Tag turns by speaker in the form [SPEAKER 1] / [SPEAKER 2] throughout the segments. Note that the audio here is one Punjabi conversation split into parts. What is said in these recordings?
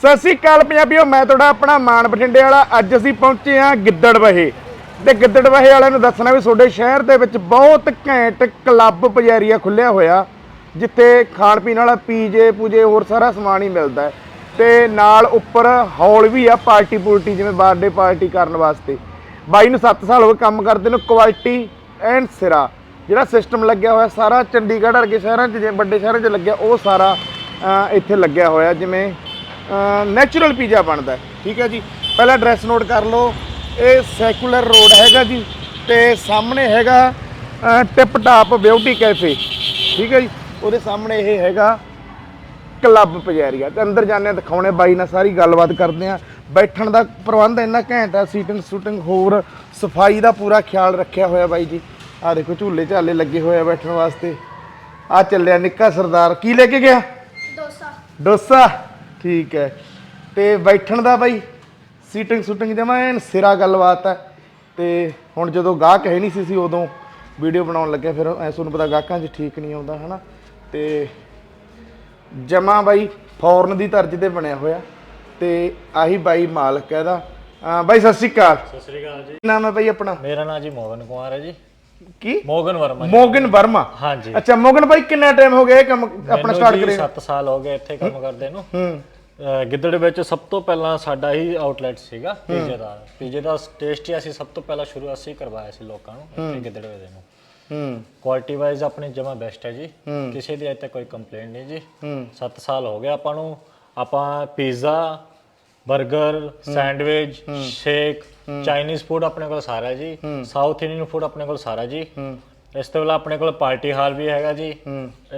[SPEAKER 1] ਸਤਿ ਸ੍ਰੀ ਅਕਾਲ ਪੰਜਾਬੀਓ, ਮੈਂ ਤੁਹਾਡਾ ਆਪਣਾ ਮਾਨ ਬਠਿੰਡੇ ਵਾਲਾ। ਅੱਜ ਅਸੀਂ ਪਹੁੰਚੇ ਹਾਂ ਗਿੱਦੜਵਹੇ ਤੇ ਗਿੱਦੜਵਹੇ ਵਾਲਿਆਂ ਨੂੰ ਦੱਸਣਾ ਵੀ ਤੁਹਾਡੇ ਸ਼ਹਿਰ ਦੇ ਵਿੱਚ ਬਹੁਤ ਘੈਂਟ ਕਲੱਬ ਪਜੈਰੀਆ ਖੁੱਲਿਆ ਹੋਇਆ, ਜਿੱਥੇ ਖਾਣ ਪੀਣ ਵਾਲਾ ਪੀਜੇ, ਪੂਜੇ, ਹੋਰ ਸਾਰਾ ਸਮਾਨ ਹੀ ਮਿਲਦਾ ਹੈ। ਤੇ ਨਾਲ ਉੱਪਰ ਹਾਲ ਵੀ ਆ ਪਾਰਟੀ ਪੂਰਟੀ, ਜਿਵੇਂ ਬਰਥਡੇ ਪਾਰਟੀ ਕਰਨ ਵਾਸਤੇ। ਬਾਈ ਨੂੰ 7 ਸਾਲ ਹੋ ਗਏ ਕੰਮ ਕਰਦੇ ਨੂੰ ਕੁਆਲਿਟੀ ਐਂਡ ਸਿਰਾ। ਜਿਹੜਾ ਸਿਸਟਮ ਲੱਗਿਆ ਹੋਇਆ, ਸਾਰਾ ਚੰਡੀਗੜ੍ਹ ਵਰਗੇ ਸ਼ਹਿਰਾਂ 'ਚ, ਜਿਵੇਂ ਵੱਡੇ ਸ਼ਹਿਰਾਂ 'ਚ ਲੱਗਿਆ, ਉਹ ਸਾਰਾ ਇੱਥੇ ਲੱਗਿਆ ਹੋਇਆ, ਜਿਵੇਂ ਨੈਚੁਰਲ ਪੀਜ਼ਾ ਬਣਦਾ ਹੈ। ਠੀਕ ਹੈ ਜੀ। ਪਹਿਲਾਂ ਐਡਰੈਸ ਨੋਟ ਕਰ ਲਓ। ਇਹ ਸੈਕੂਲਰ ਰੋਡ ਹੈਗਾ ਜੀ ਤੇ ਸਾਹਮਣੇ ਹੈਗਾ ਟਿਪ ਟਾਪ ਬਿਊਟੀ ਕੈਫੇ ਠੀਕ ਹੈ ਜੀ। ਉਹਦੇ ਸਾਹਮਣੇ ਇਹ ਹੈਗਾ ਕਲੱਬ ਪਜੈਰੀਆ ਤੇ ਅੰਦਰ ਜਾਂਦੇ ਆ ਦਿਖਾਉਣੇ ਬਾਈ ਨਾਲ ਸਾਰੀ ਗੱਲਬਾਤ ਕਰਦੇ ਆ। ਬੈਠਣ ਦਾ ਪ੍ਰਬੰਧ ਇੰਨਾ ਘੈਂਟ ਆ ਸੀਟਿੰਗ ਸ਼ੂਟਿੰਗ ਹੋਰ ਸਫ਼ਾਈ ਦਾ ਪੂਰਾ ਖਿਆਲ ਰੱਖਿਆ ਹੋਇਆ ਬਾਈ ਜੀ। ਆ ਦੇਖੋ ਝੂਲੇ ਝਾਲੇ ਲੱਗੇ ਹੋਏ ਆ ਬੈਠਣ ਵਾਸਤੇ। ਆ ਚੱਲਿਆ ਨਿੱਕਾ ਸਰਦਾਰ। ਕੀ ਲੈ ਕੇ ਗਿਆ?
[SPEAKER 2] ਡੋਸਾ।
[SPEAKER 1] ਡੋਸਾ। ਠੀਕ ਹੈ। ਤੇ ਬੈਠਣ ਦਾ ਬਾਈ ਸੀਟਿੰਗ ਸ਼ੂਟਿੰਗ ਜਮਾ ਐਨ ਸਿਰਾ ਗੱਲਬਾਤ ਹੈ। ਤੇ ਹੁਣ ਜਦੋਂ ਗਾਹਕ ਹੈ ਨਹੀਂ ਸੀ ਸੀ ਉਦੋਂ ਵੀਡੀਓ ਬਣਾਉਣ ਲੱਗਿਆ ਫਿਰ ਐ ਤੁਹਾਨੂੰ ਪਤਾ ਗਾਹਕਾਂ 'ਚ ਠੀਕ ਨਹੀਂ ਆਉਂਦਾ ਹਨਾ। ਤੇ ਜਮਾ ਬਾਈ ਫੌਰਨ ਦੀ ਤਰਜ਼ ਤੇ ਬਣਿਆ ਹੋਇਆ। ਤੇ ਆਹੀ ਬਾਈ ਮਾਲਕ ਹੈ ਅਹ ਬਾਈ ਸਤਿ ਸ਼੍ਰੀ ਅਕਾਲ।
[SPEAKER 3] ਸਤਿ ਸ੍ਰੀ ਅਕਾਲ ਜੀ।
[SPEAKER 1] ਨਾਮ ਹੈ ਬਾਈ ਆਪਣਾ?
[SPEAKER 3] ਮੇਰਾ ਨਾਮ ਜੀ ਮੋਹਨ ਕੁਮਾਰ ਹੈ ਜੀ।
[SPEAKER 1] ਕੀ?
[SPEAKER 3] ਮੋਗਨ ਵਰਮਾ ਜੀ।
[SPEAKER 1] ਮੋਗਨ ਵਰਮਾ?
[SPEAKER 3] ਹਾਂਜੀ।
[SPEAKER 1] ਅੱਛਾ ਮੋਗਨ ਬਾਈ ਕਿੰਨਾ ਟਾਈਮ ਹੋ ਗਿਆ ਇਹ ਕੰਮ ਆਪਣਾ ਸਟਾਰਟ ਕਰੇ
[SPEAKER 3] 7 ਸਾਲ ਹੋ ਗਏ ਇੱਥੇ ਕੰਮ ਕਰਦੇ ਨੂੰ।
[SPEAKER 1] ਹੂੰ।
[SPEAKER 3] ਅਹ ਗਿੱਦੜ ਵਿੱਚ ਸਭ ਤੋਂ ਪਹਿਲਾਂ ਸਾਡਾ ਹੀ ਆਊਟਲੈਟ ਸੀਗਾ ਪੀਜੇ ਦਾ। ਪੀਜੇ ਦਾ ਟੇਸਟ ਹੀ ਅਸੀਂ ਸਭ ਤੋਂ ਪਹਿਲਾਂ ਸ਼ੁਰੂ ਅਸੀਂ ਕਰਵਾਇਆ ਸੀ ਲੋਕਾਂ ਨੂੰ ਇੱਥੇ ਗਿੱਦੜ ਵੇਲੇ ਨੂੰ।
[SPEAKER 1] ਹੂੰ।
[SPEAKER 3] ਕੁਆਲਿਟੀ ਵਾਈਜ਼ ਆਪਣੀ ਜਮਾ ਬੈਸਟ ਹੈ ਜੀ। ਕਿਸੇ ਦੀ ਅਜੇ ਤੱਕ ਕੋਈ ਕੰਪਲੇਂਟ ਨਹੀਂ ਜੀ।
[SPEAKER 1] ਹੂੰ।
[SPEAKER 3] 7 ਸਾਲ ਹੋ ਗਏ ਆਪਾਂ ਨੂੰ। ਆਪਾਂ pizza burger sandwich shake Chinese food ਆਪਣੇ ਕੋਲ ਸਾਰਾ ਜੀ। ਸਾਊਥ ਇੰਡੀਅਨ ਫੂਡ ਆਪਣੇ ਕੋਲ ਸਾਰਾ ਜੀ। ਇਸ ਤੋਂ ਇਲਾਵਾ ਆਪਣੇ ਕੋਲ ਪਾਰਟੀ ਹਾਲ ਵੀ ਹੈਗਾ ਜੀ।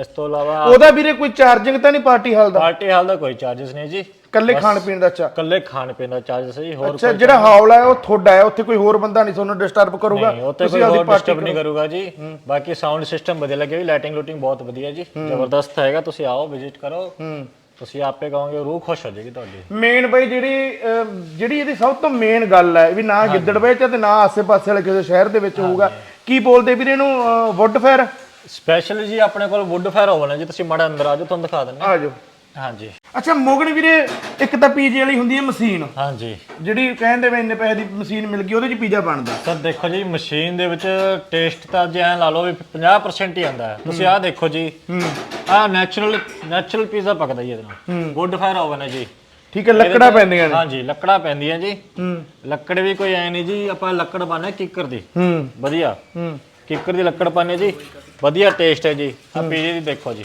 [SPEAKER 3] ਇਸ ਤੋਂ ਇਲਾਵਾ
[SPEAKER 1] ਉਹਦਾ ਵੀਰੇ ਕੋਈ ਚਾਰਜਿੰਗ ਤਾਂ ਨਹੀਂ ਪਾਰਟੀ ਹਾਲ ਦਾ?
[SPEAKER 3] ਪਾਰਟੀ ਹਾਲ ਦਾ ਕੋਈ ਚਾਰजेस ਨਹੀਂ ਜੀ।
[SPEAKER 1] ਕੱਲੇ ਖਾਣ ਪੀਣ ਦਾ ਚਾ
[SPEAKER 3] ਕੱਲੇ ਖਾਣ ਪੀਣ ਦਾ ਚਾਰਜਸ ਹੈ ਜੀ ਹੋਰ
[SPEAKER 1] ਅੱਛਾ ਜਿਹੜਾ ਹਾਲ ਹੈ ਉਹ ਤੁਹਾਡਾ ਹੈ ਉੱਥੇ ਕੋਈ ਹੋਰ ਬੰਦਾ ਨਹੀਂ ਤੁਹਾਨੂੰ ਡਿਸਟਰਬ ਕਰੂਗਾ?
[SPEAKER 3] ਤੁਸੀਂ ਆਪਣੀ ਡਿਸਟਰਬ ਨਹੀਂ ਕਰੂਗਾ ਜੀ। ਬਾਕੀ ਸਾਊਂਡ ਸਿਸਟਮ ਵਧੀਆ ਲੱਗਿਆ ਵੀ ਲਾਈਟਿੰਗ ਲੂਟਿੰਗ ਬਹੁਤ ਵਧੀਆ ਜੀ। ਜ਼ਬਰਦਸਤ ਹੈਗਾ ਤੁਸੀਂ ਆਓ ਵਿਜ਼ਿਟ ਕਰੋ। ਤੁਸੀਂ ਆਪੇ ਕਹੋਗੇ ਰੂਹ ਖੁਸ਼ ਹੋ ਜਾਏਗੀ ਤੁਹਾਡੀ।
[SPEAKER 1] ਮੇਨ ਬਈ ਜਿਹੜੀ ਅਹ, ਜਿਹੜੀ ਇਹਦੀ ਸਭ ਤੋਂ ਮੇਨ ਗੱਲ ਹੈ ਵੀ ਨਾ ਗਿੱਦੜ ਵਿੱਚ ਹੈ ਤੇ ਨਾ ਆਸੇ-ਪਾਸੇ ਵਾਲੇ ਕਿਸੇ ਸ਼ਹਿਰ ਦੇ ਵਿੱਚ ਹੋਊਗਾ। ਕੀ ਬੋਲਦੇ ਵੀਰੇ ਇਹਨੂੰ ਵੁੱਡ ਫੇਅਰ
[SPEAKER 3] ਸਪੈਸ਼ਲ ਜੀ ਆਪਣੇ ਕੋਲ ਵੁੱਡ ਫਾਇਰ ਹੋਵਣਾ ਜੀ ਤੁਸੀਂ ਮਾੜਾ ਅੰਦਰ ਆ ਜਾਓ ਤੁਹਾਨੂੰ ਦਿਖਾ ਦਿੰਦੇ ਹਾਂ। ਹਾਂਜੀ।
[SPEAKER 1] ਅੱਛਾ ਮੋਗਣ ਵੀਰੇ ਇੱਕ ਤਾਂ ਪੀਜੇ ਵਾਲੀ ਹੁੰਦੀ ਹੈ ਮਸ਼ੀਨ।
[SPEAKER 3] ਹਾਂਜੀ।
[SPEAKER 1] ਜਿਹੜੀ ਕਹਿੰਦੇ ਵੀ ਇੰਨੇ ਪੈਸੇ ਦੀ ਮਸ਼ੀਨ ਮਿਲ ਗਈ ਉਹਦੇ 'ਚ ਪੀਜ਼ਾ ਬਣਦਾ।
[SPEAKER 3] ਸਰ ਦੇਖੋ ਜੀ ਮਸ਼ੀਨ ਦੇ ਵਿੱਚ ਟੇਸਟ ਤਾਂ ਜੇ ਐਂ ਲਾ ਲਓ ਵੀ 50% ਹੀ ਆਂਦਾ ਹੈ। ਤੁਸੀਂ ਆਹ ਦੇਖੋ ਜੀ। ਆਹ ਨੈਚੁਰਲ ਨੈਚੁਰਲ ਪੀਜ਼ਾ ਪਕਦਾ ਜੀ ਇਹਦੇ ਨਾਲ। ਵੁੱਡ ਫਾਇਰ ਹੋਵਣਾ ਜੀ।
[SPEAKER 1] ਠੀਕ ਹੈ ਲੱਕੜਾਂ ਪੈਂਦੀਆਂ ਨੇ।
[SPEAKER 3] ਹਾਂਜੀ ਲੱਕੜਾਂ ਪੈਂਦੀਆਂ ਜੀ।
[SPEAKER 1] ਹੂੰ।
[SPEAKER 3] ਲੱਕੜ ਵੀ ਕੋਈ ਐ ਨਹੀਂ ਜੀ ਆਪਾਂ ਲੱਕੜ ਪਾਣਾ ਕਿੱਕਰ ਦੀ।
[SPEAKER 1] ਹੂੰ।
[SPEAKER 3] ਵਧੀਆ।
[SPEAKER 1] ਹੂੰ।
[SPEAKER 3] ਕਿੱਕਰ ਦੀ ਲੱਕੜ ਪਾਣੇ ਜੀ। ਵਧੀਆ ਟੇਸਟ ਹੈ ਜੀ। ਆ ਪੀਜ਼ੇ ਦੀ ਦੇਖੋ ਜੀ।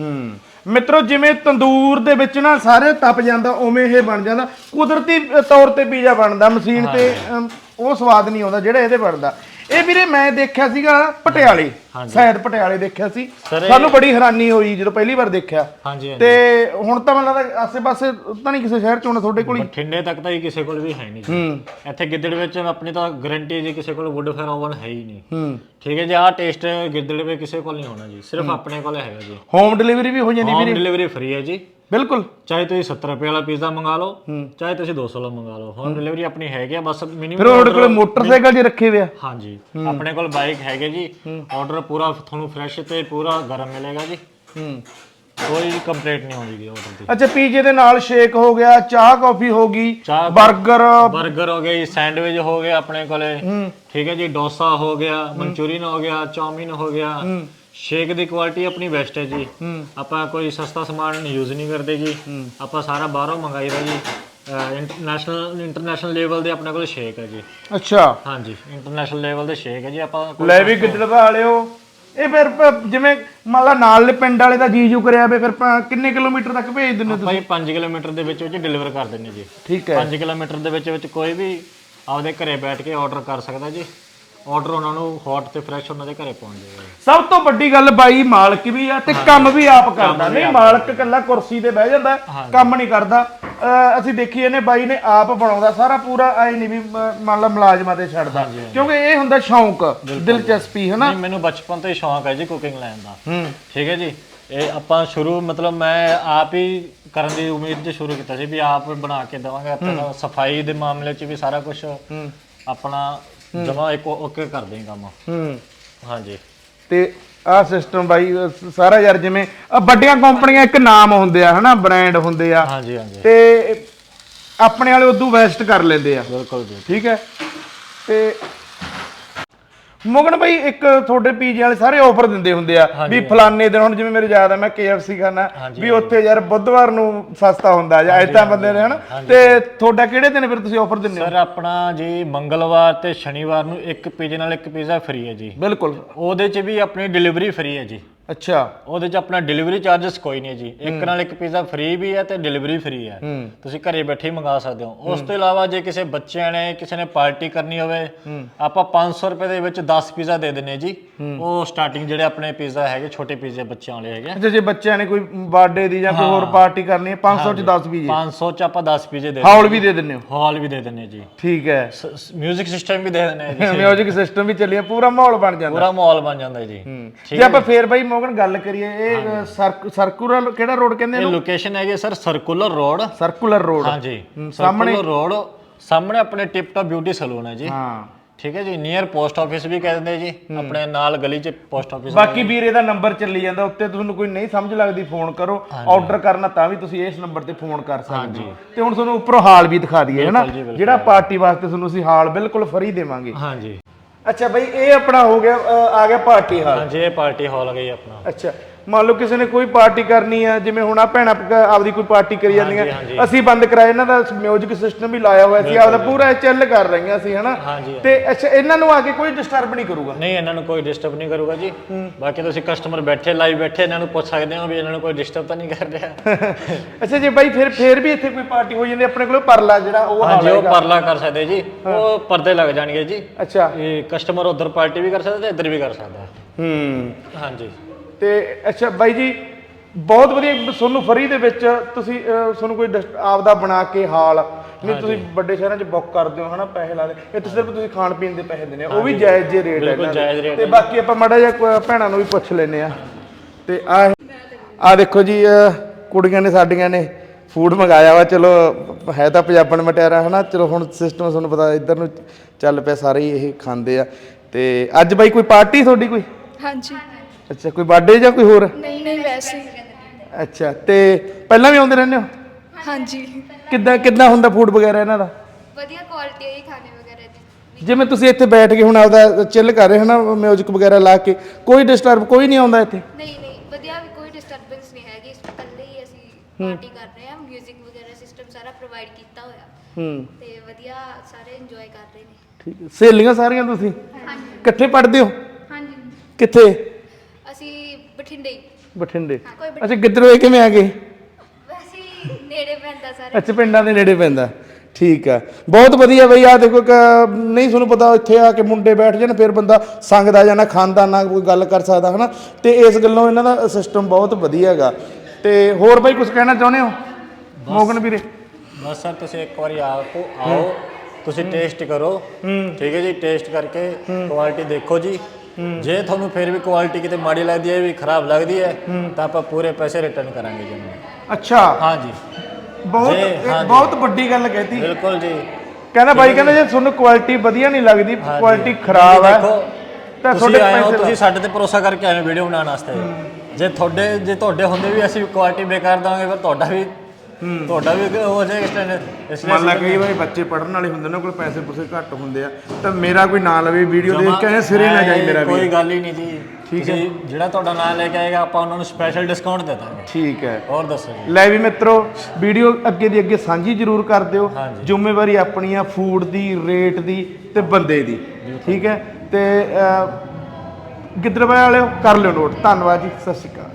[SPEAKER 1] ਹੂੰ। ਮਿੱਤਰੋ ਜਿਵੇਂ ਤੰਦੂਰ ਦੇ ਵਿੱਚ ਨਾ ਸਾਰੇ ਤਪ ਜਾਂਦਾ ਉਵੇਂ ਇਹ ਬਣ ਜਾਂਦਾ। ਕੁਦਰਤੀ ਤੌਰ ਤੇ ਪੀਜ਼ਾ ਬਣਦਾ ਮਸ਼ੀਨ ਤੇ ਅਮ, ਉਹ ਸਵਾਦ ਨਹੀਂ ਆਉਂਦਾ ਜਿਹੜਾ ਇਹਦੇ ਬਣਦਾ। ਇਹ ਵੀਰੇ ਮੈਂ ਦੇਖਿਆ ਸੀਗਾ ਪਟਿਆਲੇ ਸ਼ਾਇਦ ਪਟਿਆਲੇ ਦੇਖਿਆ ਸੀ। ਸਾਨੂੰ ਬੜੀ ਹੈਰਾਨੀ ਹੋਈ ਜਦੋਂ ਪਹਿਲੀ ਵਾਰ ਦੇਖਿਆ।
[SPEAKER 3] ਹਾਂਜੀ
[SPEAKER 1] ਤੇ ਹੁਣ ਤਾਂ ਮੈਨੂੰ ਲੱਗਦਾ ਆਸੇ-ਪਾਸੇ ਤਾਂ ਨਹੀਂ ਕਿਸੇ ਸ਼ਹਿਰ ਚ ਹੋਣਾ ਤੁਹਾਡੇ ਕੋਲ ਹੀ?
[SPEAKER 3] ਬਠਿੰਡੇ ਤੱਕ ਤਾਂ ਕਿਸੇ ਕੋਲ ਵੀ ਹੈ ਨਹੀਂ ਇੱਥੇ ਗਿੱਦੜ ਵਿੱਚ ਆਪਣੀ ਤਾਂ ਗਾਰੰਟੀ ਜੀ ਕਿਸੇ ਕੋਲ ਵੁੱਡ ਫਾਇਰ ਓਵਨ ਹੈ ਹੀ ਨਹੀਂ। ਠੀਕ ਹੈ ਜੀ ਆਹ ਟੇਸਟ ਗਿੱਦੜ ਵਿੱਚ ਕਿਸੇ ਕੋਲ ਨਹੀਂ ਹੋਣਾ ਜੀ ਸਿਰਫ ਆਪਣੇ ਕੋਲ ਹੈਗਾ ਜੀ।
[SPEAKER 1] ਹੋਮ ਡਿਲੀਵਰੀ ਵੀ ਹੋ ਜਾਂਦੀ
[SPEAKER 3] ਹੋਮ
[SPEAKER 1] ਵੀਰੇ?
[SPEAKER 3] ਡਿਲੀਵਰੀ ਫ੍ਰੀ ਹੈ ਜੀ।
[SPEAKER 1] ਬਿਲਕੁਲ।
[SPEAKER 3] ਚਾਹੇ ਤੁਸੀਂ 70 ਰੁਪਏ ਵਾਲਾ ਪੀਜ਼ਾ ਮੰਗਾ ਲਓ ਚਾਹੇ ਤੁਸੀਂ 200 ਵਾਲਾ ਮੰਗਾ ਲਓ ਹੋਮ ਡਿਲੀਵਰੀ ਆਪਣੀ ਹੈਗੀ ਆ ਬਸ
[SPEAKER 1] ਫਿਰ
[SPEAKER 3] ਮਿਨੀਮਮ
[SPEAKER 1] ਤੁਹਾਡੇ ਕੋਲ ਮੋਟਰਸਾਈਕਲ ਜੇ ਰੱਖੇ ਹੋਏ ਆ।
[SPEAKER 3] ਹਾਂਜੀ ਆਪਣੇ ਕੋਲ ਬਾਈਕ ਹੈਗੇ ਜੀ ਆਰਡਰ ਪੂਰਾ ਤੁਹਾਨੂੰ ਫਰੈਸ਼ ਤੇ ਪੂਰਾ ਗਰਮ ਮਿਲੇਗਾ ਜੀ।
[SPEAKER 1] ਹੂੰ।
[SPEAKER 3] ਕੋਈ ਕੰਪਲੇਂਟ ਨਹੀਂ ਜੀ ਆਰਡਰ ਦੀ।
[SPEAKER 1] ਅੱਛਾ ਪੀਜੇ ਦੇ ਨਾਲ ਸ਼ੇਕ ਹੋ ਗਿਆ ਚਾਹ ਕਾਫੀ ਹੋ ਗਈ
[SPEAKER 3] ਚਾਹ
[SPEAKER 1] 버ਗਰ
[SPEAKER 3] 버ਗਰ ਹੋ ਗਏ ਸੈਂਡਵਿਚ ਹੋ ਗਏ ਆਪਣੇ ਕੋਲੇ। ਠੀਕ ਹੈ ਜੀ ਡੋਸਾ ਹੋ ਗਿਆ ਮਨਚੂਰੀਅਨ ਹੋ ਗਿਆ ਚਾਉਮੀਨ ਹੋ ਗਿਆ। ਸ਼ੇਕ ਦੀ ਕੁਆਲਿਟੀ ਆਪਣੀ ਬੈਸਟ ਹੈ ਜੀ। ਆਪਾਂ ਕੋਈ ਸਸਤਾ ਸਮਾਨ ਯੂਜ਼ ਨਹੀਂ ਕਰਦੇ ਜੀ। ਆਪਾਂ ਸਾਰਾ ਬਾਹਰੋਂ ਮੰਗਾਈਦਾ ਜੀ। ਇੰਟਰਨੈਸ਼ਨਲ ਇੰਟਰਨੈਸ਼ਨਲ ਲੈਵਲ ਦੇ ਆਪਣੇ ਕੋਲ ਸ਼ੇਕ ਹੈ ਜੀ।
[SPEAKER 1] ਅੱਛਾ।
[SPEAKER 3] ਹਾਂਜੀ ਇੰਟਰਨੈਸ਼ਨਲ ਲੈਵਲ ਦੇ ਸ਼ੇਕ ਹੈ ਜੀ। ਆਪਾਂ
[SPEAKER 1] ਲੈ ਵੀ ਗਿੱਦੜ ਵਾਲਿਓ ਇਹ ਫਿਰ ਜਿਵੇਂ ਮੰਨ ਲਾ ਨਾਲੇ ਪਿੰਡ ਵਾਲੇ ਦਾ ਜੀਜੂ ਕਰਿਆ ਵੇ ਫਿਰ ਕਿੰਨੇ ਕਿਲੋਮੀਟਰ ਤੱਕ ਭੇਜ ਦਿੰਦੇ
[SPEAKER 3] ਆਪਾਂ 5 ਕਿਲੋਮੀਟਰ ਦੇ ਵਿੱਚ ਵਿੱਚ ਡਿਲੀਵਰ ਕਰ ਦਿੰਦੇ ਜੀ।
[SPEAKER 1] ਠੀਕ ਹੈ।
[SPEAKER 3] 5 ਕਿਲੋਮੀਟਰ ਦੇ ਵਿੱਚ ਵਿੱਚ ਕੋਈ ਵੀ ਆਪਦੇ ਘਰੇ ਬੈਠ ਕੇ ਆਰਡਰ ਕਰ ਸਕਦਾ ਜੀ। ਆਰਡਰ ਉਹਨਾਂ ਨੂੰ ਹੌਟ ਤੇ ਫਰੈਸ਼ ਉਹਨਾਂ ਦੇ ਘਰੇ ਪਹੁੰਚ ਜਾਏਗਾ।
[SPEAKER 1] ਸਭ ਤੋਂ ਵੱਡੀ ਗੱਲ ਬਾਈ ਮਾਲਕ ਵੀ ਆ ਤੇ ਕੰਮ ਵੀ ਆਪ ਕਰਦਾ। ਨਹੀਂ ਮਾਲਕ ਇਕੱਲਾ ਕੁਰਸੀ ਤੇ ਬਹਿ ਜਾਂਦਾ ਕੰਮ ਨਹੀਂ ਕਰਦਾ। ਅਹ ਅਸੀਂ ਦੇਖੀ ਇਹਨੇ ਬਾਈ ਨੇ ਆਪ ਬਣਾਉਂਦਾ ਸਾਰਾ ਪੂਰਾ ਐ ਨਹੀਂ ਵੀ ਮ- ਮੰਨ ਲਾ ਮੁਲਾਜ਼ਮਾਂ ਤੇ ਛੱਡਦਾ। ਕਿਉਂਕਿ ਇਹ ਹੁੰਦਾ ਸ਼ੌਂਕ ਦਿਲਚਸਪੀ ਹੈ ਨਾ?
[SPEAKER 3] ਨਹੀਂ ਮੈਨੂੰ ਬਚਪਨ ਤੋਂ ਹੀ ਸ਼ੌਂਕ ਹੈ ਜੀ ਕੁਕਿੰਗ ਲੈਣ ਦਾ।
[SPEAKER 1] ਹੂੰ।
[SPEAKER 3] ਠੀਕ ਹੈ ਜੀ? ਇਹ ਆਪਾਂ ਸ਼ੁਰੂ ਮਤਲਬ ਮੈਂ ਆਪ ਹੀ ਕਰਨ ਦੀ ਉਮੀਦ ਤੇ ਸ਼ੁਰੂ ਕੀਤਾ ਸੀ ਵੀ ਆਪ ਬਣਾ ਕੇ ਦਵਾਂਗੇ। ਆਪਣਾ ਸਫ਼ਾਈ ਦੇ ਮਾਮਲੇ 'ਚ ਵੀ ਸਾਰਾ ਕੁਝ ਆਪਣਾ ਜਮਾ ਇੱਕ ਓਕੇ ਕਰਦੇ ਹਾਂ ਕੰਮ।
[SPEAKER 1] ਹੂੰ।
[SPEAKER 3] ਹਾਂਜੀ।
[SPEAKER 1] ਤੇ ਆਹ ਸਿਸਟਮ ਬਾਈ ਅਹ ਸਾਰਾ ਯਾਰ ਜਿਵੇਂ ਆਹ ਵੱਡੀਆਂ ਕੰਪਨੀਆਂ ਇੱਕ ਨਾਮ ਹੁੰਦੇ ਆ ਹਨਾ ਬ੍ਰਾਂਡ ਹੁੰਦੇ ਆ।
[SPEAKER 3] ਹਾਂਜੀ ਹਾਂਜੀ।
[SPEAKER 1] ਤੇ ਆਪਣੇ ਵਾਲੇ ਉਦੋਂ ਵੈਸਟ ਕਰ ਲੈਂਦੇ ਆ।
[SPEAKER 3] ਬਿਲਕੁਲ ਜੀ।
[SPEAKER 1] ਠੀਕ ਹੈ। ਤੇ ਮੁਗਨ ਭਾਈ ਇੱਕ ਤੁਹਾਡੇ ਪੀਜੀ ਵਾਲੇ ਸਾਰੇ ਆਫਰ ਦਿੰਦੇ ਹੁੰਦੇ ਆ ਵੀ ਫਲਾਣੇ ਦਿਨ ਹੁਣ ਜਿਵੇਂ ਮੇਰੇ ਯਾਦ ਆ ਮੈਂ KFC ਖਾਣਾ ਵੀ ਉੱਥੇ ਯਾਰ ਬੁੱਧਵਾਰ ਨੂੰ ਸਸਤਾ ਹੁੰਦਾ ਜਾਂ ਇਦਾਂ ਬੰਦੇ ਨੇ ਹਨਾ? ਤੇ ਤੁਹਾਡਾ ਕਿਹੜੇ ਦਿਨ ਫਿਰ ਤੁਸੀਂ ਆਫਰ ਦਿੰਦੇ ਹੋ?
[SPEAKER 3] ਸਰ ਆਪਣਾ ਜੀ ਮੰਗਲਵਾਰ ਤੇ ਸ਼ਨੀਵਾਰ ਨੂੰ ਇੱਕ ਪੀਜ਼ੇ ਨਾਲ ਇੱਕ ਪੀਜ਼ਾ ਫ੍ਰੀ ਹੈ ਜੀ।
[SPEAKER 1] ਬਿਲਕੁਲ।
[SPEAKER 3] ਉਹਦੇ 'ਚ ਵੀ ਆਪਣੀ ਡਿਲੀਵਰੀ ਫ੍ਰੀ ਹੈ ਜੀ।
[SPEAKER 1] ਅੱਛਾ।
[SPEAKER 3] ਉਹਦੇ 'ਚ ਆਪਣਾ ਡਿਲੀਵਰੀ ਚਾਰजेस ਕੋਈ ਨਹੀਂ ਹੈ ਜੀ। ਇੱਕ ਨਾਲ ਇੱਕ ਪੀਜ਼ਾ ਫ੍ਰੀ ਵੀ ਹੈ ਤੇ ਡਿਲੀਵਰੀ ਫ੍ਰੀ ਹੈ। ਤੁਸੀਂ ਘਰੇ ਬੈਠੇ ਹੀ ਮੰਗਾ ਸਕਦੇ ਹੋ। ਉਸ ਤੋਂ ਇਲਾਵਾ ਜੇ ਕਿਸੇ ਬੱਚਿਆਂ ਨੇ ਕਿਸੇ ਨੇ ਪਾਰਟੀ ਕਰਨੀ ਹੋਵੇ ਆਪਾਂ 500 ਰੁਪਏ ਦੇ ਵਿੱਚ 10 ਪੀਜ਼ਾ ਦੇ ਦਿੰਨੇ ਜੀ। ਉਹ ਸਟਾਰਟਿੰਗ ਜਿਹੜੇ ਆਪਣੇ ਪੀਜ਼ਾ ਹੈਗੇ ਛੋਟੇ ਪੀਜ਼ੇ ਬੱਚਿਆਂ ਵਾਲੇ ਹੈਗੇ।
[SPEAKER 1] ਅੱਛਾ ਜੇ ਬੱਚਿਆਂ ਨੇ ਕੋਈ ਬਰਥਡੇ ਦੀ ਜਾਂ ਕੋਈ ਹੋਰ ਪਾਰਟੀ ਕਰਨੀ ਹੈ 500 ਚ 10 ਵੀ ਜੀ
[SPEAKER 3] 500 ਚ ਆਪਾਂ 10 ਪੀਜ਼ੇ ਦੇ
[SPEAKER 1] ਹਾਲ ਵੀ ਦੇ ਦਿੰਦੇ ਹੋ।
[SPEAKER 3] ਹਾਲ ਵੀ ਦੇ ਦਿੰਨੇ ਜੀ।
[SPEAKER 1] ਠੀਕ ਹੈ।
[SPEAKER 3] ਮਿਊਜ਼ਿਕ ਸਿਸਟਮ ਵੀ ਦੇ ਦਿੰਨੇ ਜੀ।
[SPEAKER 1] ਮਿਊਜ਼ਿਕ ਸਿਸਟਮ ਵੀ ਚੱਲਿਆ ਪੂਰਾ ਮਾਹੌਲ ਬਣ ਜਾਂਦਾ।
[SPEAKER 3] ਪੂਰਾ ਮਾਹੌਲ ਬਣ ਜਾਂਦਾ ਜੀ।
[SPEAKER 1] ਜੇ ਆਪਾਂ ਫੇਰ ਬਾਈ ਮੋਗਨ ਗੱਲ ਕਰੀਏ ਇਹ ਸਰਕੂਲਰ ਕਿਹੜਾ ਰੋਡ ਕਹਿੰਦੇ
[SPEAKER 3] ਇਹ ਲੋਕੇਸ਼ਨ ਹੈਗੀ sir circular road.
[SPEAKER 1] Circular road.
[SPEAKER 3] ਹਾਂਜੀ। ਸਾਹਮਣੇ। ਰੋਡ ਸਾਹਮਣੇ ਆਪਣੇ ਟਿਪ ਟਾਪ ਬਿਊਟੀ ਸਲੂਨ ਹੈ ਜੀ।
[SPEAKER 1] ਹਾਂ।
[SPEAKER 3] ਠੀਕ ਹੈ ਜੀ ਨੀਅਰ ਪੋਸਟ ਆਫਿਸ ਵੀ ਕਹਿ ਦਿੰਦੇ ਜੀ। ਆਪਣੇ ਨਾਲ ਗਲੀ 'ਚ ਪੋਸਟ ਆਫਿਸ
[SPEAKER 1] ਬਾਕੀ ਵੀਰੇ ਦਾ ਨੰਬਰ ਚੱਲੀ ਜਾਂਦਾ ਉੱਤੇ ਤੁਹਾਨੂੰ ਕੋਈ ਨਹੀਂ ਸਮਝ ਲੱਗਦੀ ਫੋਨ ਕਰੋ। ਆਰਡਰ ਕਰਨਾ ਤਾਂ ਵੀ ਤੁਸੀਂ ਇਸ ਨੰਬਰ ਤੇ ਫੋਨ ਕਰ ਸਕਦੇ ਹੋ। ਤੇ ਹੁਣ ਤੁਹਾਨੂੰ ਉੱਪਰੋਂ ਹਾਲ ਵੀ ਦਿਖਾ ਦਈਏ ਹਨਾ ਜਿਹੜਾ ਪਾਰਟੀ ਵਾਸਤੇ ਤੁਹਾਨੂੰ ਅਸੀਂ ਹਾਲ ਬਿਲਕੁਲ ਫ੍ਰੀ ਦੇਵਾਂਗੇ।
[SPEAKER 3] ਹਾਂਜੀ।
[SPEAKER 1] ਅੱਛਾ ਬਾਈ ਇਹ ਆਪਣਾ ਹੋ ਗਿਆ ਅ, ਆ ਗਿਆ ਪਾਰਟੀ ਹਾਲ।
[SPEAKER 3] ਹਾਂਜੀ ਇਹ ਪਾਰਟੀ ਹਾਲ ਗਈ ਆਪਣਾ।
[SPEAKER 1] ਅੱਛਾ। ਮੰਨ ਲਓ ਕਿਸੇ ਨੇ ਕੋਈ ਪਾਰਟੀ ਕਰਨੀ ਆ ਜਿਵੇਂ ਹੁਣ ਆ ਭੈਣਾਂ ਆਪਦੀ ਕੋਈ ਪਾਰਟੀ ਕਰੀ ਜਾਂਦੀਆਂ। ਅਸੀਂ ਬੰਦ ਕਰਾਇਆ ਇਹਨਾਂ ਦਾ ਮਿਊਜ਼ਿਕ ਸਿਸਟਮ ਵੀ ਲਾਇਆ ਹੋਇਆ ਸੀ ਆਪਦਾ ਪੂਰਾ ਚੱਲ ਕਰ ਰਹੀਆਂ ਸੀ ਹਨਾ? ਤੇ ਅੱਛਾ ਇਹਨਾਂ ਨੂੰ ਆ ਕੇ ਕੋਈ ਡਿਸਟਰਬ ਨਹੀਂ ਕਰੂਗਾ?
[SPEAKER 3] ਨਹੀਂ ਇਹਨਾਂ ਨੂੰ ਕੋਈ ਡਿਸਟਰਬ ਨਹੀਂ ਕਰੂਗਾ ਜੀ। ਬਾਕੀ ਤੁਸੀਂ ਕਸਟਮਰ ਬੈਠੇ ਲਾਈਵ ਬੈਠੇ ਇਹਨਾਂ ਨੂੰ ਪੁੱਛ ਸਕਦੇ ਹੋ ਵੀ ਇਹਨਾਂ ਨੂੰ ਕੋਈ ਡਿਸਟਰਬ ਤਾਂ ਨਹੀਂ ਕਰ ਰਿਹਾ।
[SPEAKER 1] ਅੱਛਾ ਜੇ ਬਾਈ ਫਿਰ ਫਿਰ ਵੀ ਇੱਥੇ ਕੋਈ ਪਾਰਟੀ ਹੋ ਜਾਂਦੀ ਆਪਣੇ ਕੋਲ ਪਰਲਾ ਜਿਹੜਾ ਉਹ ਹਾਲ
[SPEAKER 3] ਹਾਂਜੀ ਉਹ ਪਰਲਾ ਕਰ ਸਕਦੇ ਜੀ। ਉਹ ਪਰਦੇ ਲੱਗ ਜਾਣਗੇ ਜੀ।
[SPEAKER 1] ਅੱਛਾ।
[SPEAKER 3] ਇਹ ਕਸਟਮਰ ਉਧਰ ਪਾਰਟੀ ਵੀ ਕਰ ਸਕਦਾ ਤੇ ਇੱਧਰ ਵੀ ਕਰ ਸਕਦਾ।
[SPEAKER 1] ਹੂੰ।
[SPEAKER 3] ਹਾਂਜੀ।
[SPEAKER 1] ਤੇ ਅੱਛਾ ਬਾਈ ਜੀ ਬਹੁਤ ਵਧੀਆ ਤੁਹਾਨੂੰ ਫਰੀ ਦੇ ਵਿੱਚ ਤੁਸੀਂ ਅਹ, ਤੁਹਾਨੂੰ ਕੋਈ ਡਿਸ- ਆਪਦਾ ਬਣਾ ਕੇ ਹਾਲ ਨਹੀਂ ਤੁਸੀਂ ਵੱਡੇ ਸ਼ਹਿਰਾਂ 'ਚ ਬੁੱਕ ਕਰਦੇ ਹੋ ਹਨਾ ਪੈਸੇ ਲਾ ਦੇ ਇੱਥੇ ਸਿਰਫ ਤੁਸੀਂ ਖਾਣ ਪੀਣ ਦੇ ਪੈਸੇ ਦਿੰਦੇ ਹੋ ਉਹ ਵੀ ਜਾਇਜ਼ ਜੇ ਰੇਟ ਹੈ
[SPEAKER 3] ਬਿਲਕੁਲ
[SPEAKER 1] ਇਹਨਾਂ ਦੇ।
[SPEAKER 3] ਜਾਇਜ਼ rate
[SPEAKER 1] ਤੇ ਬਾਕੀ ਆਪਾਂ ਮਾੜਾ ਜਿਹਾ ਭੈਣਾਂ ਨੂੰ ਵੀ ਪੁੱਛ ਲੈਨੇ ਆ ਤੇ ਆ ਆ ਦੇਖੋ ਜੀ ਅਹ, ਕੁੜੀਆਂ ਨੇ ਸਾਡੀਆਂ ਨੇ ਫੂਡ ਮੰਗਾਇਆ ਵਾ ਚਲੋ ਹੈ ਤਾਂ ਪੰਜਾਬਣ ਮਟਿਆਰਾ ਹਨਾ ਚਲੋ ਹੁਣ ਸਿਸਟਮ ਤੁਹਾਨੂੰ ਪਤਾ ਇੱਧਰ ਨੂੰ ਚੱਲ ਪਿਆ ਸਾਰੇ ਹੀ ਇਹ ਖਾਂਦੇ ਆ। ਤੇ ਅੱਜ ਬਾਈ ਕੋਈ ਪਾਰਟੀ ਤੁਹਾਡੀ ਕੋਈ?
[SPEAKER 2] ਹਾਂਜੀ।
[SPEAKER 1] ਅੱਛਾ ਕੋਈ ਬਰਥਡੇ ਜਾਂ ਕੋਈ ਹੋਰ?
[SPEAKER 2] ਨਹੀਂ ਨਹੀਂ ਵੈਸੇ।
[SPEAKER 1] ਅੱਛਾ ਤੇ ਪਹਿਲਾਂ ਵੀ ਆਉਂਦੇ ਰਹਿੰਦੇ ਹੋ?
[SPEAKER 2] ਹਾਂਜੀ।
[SPEAKER 1] ਕਿੱਦਾਂ ਕਿੱਦਾਂ ਹੁੰਦਾ ਫੂਡ ਵਗੈਰਾ ਇਹਨਾਂ ਦਾ?
[SPEAKER 4] ਵਧੀਆ ਕੁਆਲਿਟੀ ਹੈ ਖਾਣੇ ਵਗੈਰਾ ਦੀ।
[SPEAKER 1] ਜਿਵੇਂ ਤੁਸੀਂ ਇੱਥੇ ਬੈਠ ਕੇ ਹੁਣ ਆਪਦਾ ਚਿੱਲ ਕਰ ਰਹੇ ਹੋ ਨਾ ਮਿਊਜ਼ਿਕ ਵਗੈਰਾ ਲਾ ਕੇ ਕੋਈ ਡਿਸਟਰਬ ਕੋਈ ਨਹੀਂ ਆਉਂਦਾ ਇੱਥੇ?
[SPEAKER 4] ਨਹੀਂ ਨਹੀਂ ਵਧੀਆ ਵੀ ਕੋਈ ਡਿਸਟਰਬੈਂਸ ਨਹੀਂ ਹੈਗੀ। ਇਸ ਇਕੱਲੇ ਹੀ ਅਸੀਂ ਪਾਰਟੀ ਕਰ ਰਹੇ ਹਾਂ 뮤직 ਵਗੈਰਾ ਸਿਸਟਮ ਸਾਰਾ ਪ੍ਰੋਵਾਈਡ ਕੀਤਾ ਹੋਇਆ।
[SPEAKER 1] ਹੂੰ।
[SPEAKER 4] ਤੇ ਵਧੀਆ ਸਾਰੇ ਇੰਜੋਏ ਕਰ ਰਹੇ ਨੇ।
[SPEAKER 1] ਠੀਕ ਹੈ। ਸਹੇਲੀਆਂ ਸਾਰੀਆਂ ਤੁਸੀਂ? ਇਕੱਠੇ ਪੜ੍ਹਦੇ ਹੋ?
[SPEAKER 4] ਹਾਂਜੀ।
[SPEAKER 1] ਕਿੱਥੇ?
[SPEAKER 4] ਬਠਿੰਡੇ ਹੀ।
[SPEAKER 1] ਬਠਿੰਡੇ।
[SPEAKER 4] ਕੋਈ
[SPEAKER 1] ਅੱਛਾ ਕਿੱਧਰੋਂ ਇਹ ਕਿਵੇਂ ਆ ਗਏ
[SPEAKER 4] ਵੈਸੇ ਹੀ ਨੇੜੇ ਪੈਂਦਾ ਸਾਰੇ।
[SPEAKER 1] ਅੱਛਾ ਪਿੰਡਾਂ ਦੇ ਨੇੜੇ ਪੈਂਦਾ। ਠੀਕ ਆ। ਬਹੁਤ ਵਧੀਆ ਬਈ ਆ ਦੇਖੋ ਕ- ਨਹੀਂ ਤੁਹਾਨੂੰ ਪਤਾ ਇੱਥੇ ਆ ਕੇ ਮੁੰਡੇ ਬੈਠ ਜਾਣ ਫਿਰ ਬੰਦਾ ਸੰਗਦਾ ਜਾਂ ਨਾ ਖਾਂਦਾ ਨਾ ਕੋਈ ਗੱਲ ਕਰ ਸਕਦਾ ਹਨਾ? ਤੇ ਇਸ ਗੱਲੋਂ ਇਹਨਾਂ ਦਾ ਸਿਸਟਮ ਬਹੁਤ ਵਧੀਆ ਹੈਗਾ। ਤੇ ਹੋਰ ਬਈ ਕੁਝ ਕਹਿਣਾ ਚਾਹੁੰਦੇ ਹੋ? ਮੋਗਨ ਵੀਰੇ।
[SPEAKER 3] ਬਸ ਸਰ ਤੁਸੀਂ ਇੱਕ ਵਾਰੀ ਆਓ ਆਓ। ਤੁਸੀਂ ਟੇਸਟ ਕਰੋ। ਠੀਕ ਹੈ ਜੀ ਟੇਸਟ ਕਰਕੇ ਕੁਆਲਿਟੀ ਦੇਖੋ ਜੀ। ਜੇ ਤੁਹਾਨੂੰ ਫਿਰ ਵੀ ਕੁਆਲਿਟੀ ਕਿਤੇ ਮਾੜੀ ਲੱਗਦੀ ਹੈ ਵੀ ਖਰਾਬ ਲੱਗਦੀ ਹੈ ਤਾਂ ਆਪਾਂ ਪੂਰੇ ਪੈਸੇ ਰਿਟਰਨ ਕਰਾਂਗੇ ਜੀ ਉਹਨੂੰ।
[SPEAKER 1] ਅੱਛਾ।
[SPEAKER 3] ਹਾਂਜੀ।
[SPEAKER 1] ਬਹੁਤ
[SPEAKER 3] ਜੀ, ਹਾਂਜੀ।
[SPEAKER 1] ਬਹੁਤ ਵੱਡੀ ਗੱਲ ਕਹਿਤੀ।
[SPEAKER 3] ਬਿਲਕੁਲ ਜੀ।
[SPEAKER 1] ਕਹਿੰਦਾ ਬਾਈ ਕਹਿੰਦਾ ਜੇ। ਤੁਹਾਨੂੰ ਕੁਆਲਿਟੀ ਵਧੀਆ ਨਹੀਂ ਲੱਗਦੀ। ਕੁਆਲਿਟੀ ਖਰਾਬ ਹੈ
[SPEAKER 3] ਦੇਖੋ
[SPEAKER 1] ਤਾਂ
[SPEAKER 3] ਤੁਸੀਂ
[SPEAKER 1] ਤੁਹਾਡੇ
[SPEAKER 3] ਆਏ ਹੋ
[SPEAKER 1] ਪੈਸੇ
[SPEAKER 3] ਤੁਸੀਂ ਸਾਡੇ ਤੇ ਭਰੋਸਾ ਕਰਕੇ ਆਏ ਵੀਡੀਓ ਬਣਾਉਣ ਵਾਸਤੇ। ਜੇ ਤੁਹਾਡੇ ਜੇ ਤੁਹਾਡੇ ਹੁੰਦੇ ਵੀ ਅਸੀਂ ਕੁਆਲਿਟੀ ਬੇਕਾਰ ਦਾਂਗੇ ਫਿਰ ਤੁਹਾਡਾ ਵੀ ਤੁਹਾਡਾ ਵੀ ਹੋ ਜਾਏਗਾ ਸਟੈਂਡ ਇਸ ਲਈ
[SPEAKER 1] ਮੰਨ ਲਾ ਕਈ ਵਾਰੀ ਬੱਚੇ ਪੜਨ ਵਾਲੇ ਹੁੰਦੇ ਨੇ ਉਹਨਾਂ ਕੋਲ ਪੈਸੇ ਪੂਸੇ ਘੱਟ ਹੁੰਦੇ ਆ ਤਾਂ ਮੇਰਾ ਕੋਈ ਨਾਂ ਲਵੇ ਵੀਡੀਓ ਦੇਖ ਕੇ ਐਂ ਸਿਰੇ ਨਾ ਜਾਈ ਮੇਰਾ
[SPEAKER 3] ਕੋਈ ਗੱਲ ਹੀ ਨਹੀਂ ਜੀ। ਠੀਕ ਹੈ। ਜਿਹੜਾ ਤੁਹਾਡਾ ਨਾਮ ਲੈ ਕੇ ਆਏਗਾ ਆਪਾਂ ਉਹਨਾਂ ਨੂੰ ਸਪੈਸ਼ਲ ਡਿਸਕਾਊਂਟ ਦੇ ਦਾਂਗੇ।
[SPEAKER 1] ਠੀਕ ਹੈ।
[SPEAKER 3] ਹੋਰ ਦੱਸੋ ਜੀ।
[SPEAKER 1] ਲੈ ਵੀ ਮਿੱਤਰੋ ਵੀਡੀਓ ਅੱਗੇ ਦੀ ਅੱਗੇ ਸਾਂਝੀ ਜ਼ਰੂਰ ਕਰ ਦਿਓ। ਜ਼ਿੰਮੇਵਾਰੀ ਆਪਣੀ ਆ ਫੂਡ ਦੀ ਰੇਟ ਦੀ ਤੇ ਬੰਦੇ ਦੀ। ਠੀਕ ਹੈ। ਤੇ ਗਿੱਦੜਬਾਹ ਵਾਲਿਓ ਕਰ ਲਿਓ ਨੋਟ ਧੰਨਵਾਦ ਜੀ। ਸਤਿ ਸ਼੍ਰੀ ਅਕਾਲ।